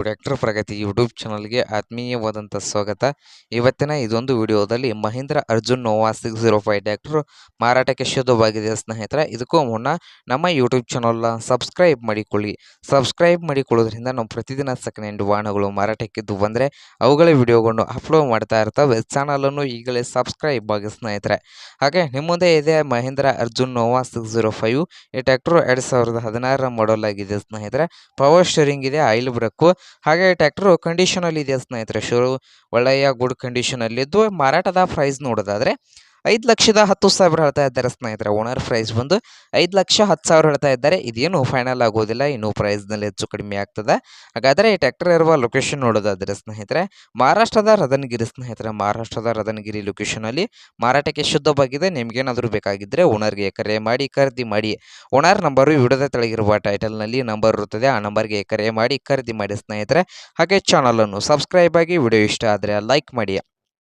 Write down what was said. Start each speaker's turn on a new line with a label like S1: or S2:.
S1: Tractor ಪ್ರಗತಿ YouTube ಚಾನಲ್ಗೆ ಆತ್ಮೀಯವಾದಂಥ ಸ್ವಾಗತ. ಇವತ್ತಿನ ಇದೊಂದು ವಿಡಿಯೋದಲ್ಲಿ Mahindra Arjun Nova six zero five tractor ಮಾರಾಟಕ್ಕೆ ಶುದ್ಧವಾಗಿದೆ ಸ್ನೇಹಿತರೆ. ಇದಕ್ಕೂ ಮುನ್ನ ನಮ್ಮ ಯೂಟ್ಯೂಬ್ ಚಾನಲ್ನ ಸಬ್ಸ್ಕ್ರೈಬ್ ಮಾಡಿಕೊಳ್ಳಿ. ಸಬ್ಸ್ಕ್ರೈಬ್ ಮಾಡಿಕೊಳ್ಳೋದ್ರಿಂದ ನಾವು ಪ್ರತಿದಿನ ಸೆಕೆಂಡ್ ಹ್ಯಾಂಡ್ ವಾಹನಗಳು ಮಾರಾಟಕ್ಕಿದ್ದು ಬಂದರೆ ಅವುಗಳ ವಿಡಿಯೋಗಳನ್ನು ಅಪ್ಲೋಡ್ ಮಾಡ್ತಾ ಇರ್ತವೆ. ಚಾನಲನ್ನು ಈಗಲೇ ಸಬ್ಸ್ಕ್ರೈಬ್ ಆಗಿ ಸ್ನೇಹಿತರೆ. ಹಾಗೆ ನಿಮ್ಮ ಇದೆ Mahindra Arjun Nova six zero five. ಈ ಟ್ಯಾಕ್ಟ್ರು ಎರಡು ಸಾವಿರದ ಹದಿನಾರರ ಮಾಡಲ್ ಆಗಿದೆ ಸ್ನೇಹಿತರೆ. ಪವರ್ ಸ್ಟೇರಿಂಗ್ ಇದೆ, ಆಯಿಲ್ ಬ್ರೇಕು ಹಾಗೆ ಟ್ಯಾಕ್ಟ್ರು ಕಂಡೀಷನಲ್ಲಿ ಇದೆ ಸ್ನೇಹಿತರೆ? ಶುರು ಒಳ್ಳೆಯ ಗುಡ್ ಕಂಡೀಷನಲ್ಲಿದ್ದು ಮಾರಾಟದ ಪ್ರೈಸ್ ನೋಡೋದಾದ್ರೆ ಐದು ಲಕ್ಷದ ಹತ್ತು ಸಾವಿರ ಹೇಳ್ತಾ ಇದ್ದಾರೆ ಸ್ನೇಹಿತರೆ ಓನರ್ ಪ್ರೈಸ್ ಬಂದು ಐದು ಲಕ್ಷ ಹತ್ತು ಸಾವಿರ ಹೇಳ್ತಾ ಇದ್ದಾರೆ. ಇದೇನು ಫೈನಲ್ ಆಗೋದಿಲ್ಲ, ಇನ್ನು ಪ್ರೈಸ್ನಲ್ಲಿ ಹೆಚ್ಚು ಕಡಿಮೆ ಆಗ್ತದೆ. ಹಾಗಾದರೆ ಈ ಟ್ರ್ಯಾಕ್ಟರ್ ಇರುವ ಲೊಕೇಶನ್ ನೋಡೋದಾದ್ರೆ ಸ್ನೇಹಿತರೆ, ಮಹಾರಾಷ್ಟ್ರದ ರದನಗಿರಿ ಸ್ನೇಹಿತರೆ, ಮಹಾರಾಷ್ಟ್ರದ ರತನಗಿರಿ ಲೊಕೇಶನಲ್ಲಿ ಮಾರಾಟಕ್ಕೆ ಶುದ್ಧವಾಗಿದೆ. ನಿಮ್ಗೇನಾದರೂ ಬೇಕಾಗಿದ್ದರೆ ಓನರ್ಗೆ ಕರೆ ಮಾಡಿ, ಖರೀದಿ ಮಾಡಿ. ಓನರ್ ನಂಬರು ವಿಡಿಯೋದ ತೆಳಗಿರುವ ಟೈಟಲ್ನಲ್ಲಿ ನಂಬರ್ ಇರುತ್ತದೆ, ಆ ನಂಬರ್ಗೆ ಕರೆ ಮಾಡಿ, ಖರೀದಿ ಮಾಡಿ ಸ್ನೇಹಿತರೆ. ಹಾಗೆ ಚಾನಲನ್ನು ಸಬ್ಸ್ಕ್ರೈಬ್ ಆಗಿ, ವಿಡಿಯೋ ಇಷ್ಟ ಆದರೆ ಲೈಕ್ ಮಾಡಿ.